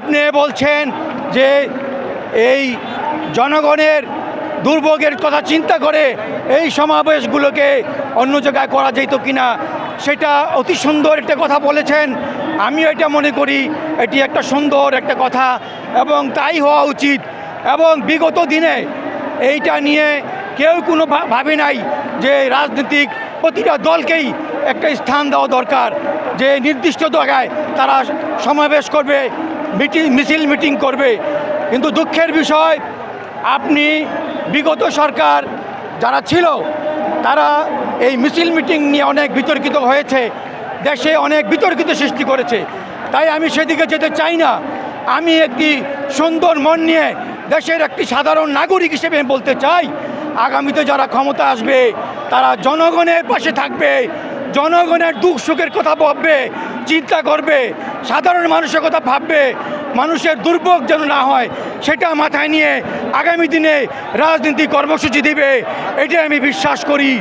আপনি বলছেন যে এই জনগণের দুর্ভোগের কথা চিন্তা করে এই সমাবেশগুলোকে অন্য জায়গায় করা যেত কিনা, সেটা অতি সুন্দর একটা কথা বলেছেন। আমিও এটা মনে করি, এটি একটা সুন্দর একটা কথা এবং তাই হওয়া উচিত। এবং বিগত দিনে এইটা নিয়ে কেউ কোনো ভাবে নাই যে রাজনৈতিক প্রতিটা দলকেই একটা স্থান দেওয়া দরকার, যে নির্দিষ্ট জায়গায় তারা সমাবেশ করবে। মিটিং, মিছিল মিটিং করবে। কিন্তু দুঃখের বিষয়, আপনি বিগত সরকার যারা ছিল, তারা এই মিছিল মিটিং নিয়ে অনেক বিতর্কিত হয়েছে। দেশে অনেক বিতর্কিত সৃষ্টি করেছে। তাই আমি সেদিকে যেতে চাই না। আমি একটি সুন্দর মন নিয়ে দেশের একটি সাধারণ নাগরিক হিসেবে বলতে চাই, আগামীতে যারা ক্ষমতা আসবে, তারা জনগণের পাশে থাকবে, জনগণের দুঃখ সুখের কথা ভাববে চিন্তা করবে, সাধারণ মানুষের কথা ভাববে, মানুষের দুর্ভোগ যেন না হয়, সেটা মাথায় নিয়ে আগামী দিনে রাজনীতি কর্মসূচি দিবে, এটাই আমি বিশ্বাস করি।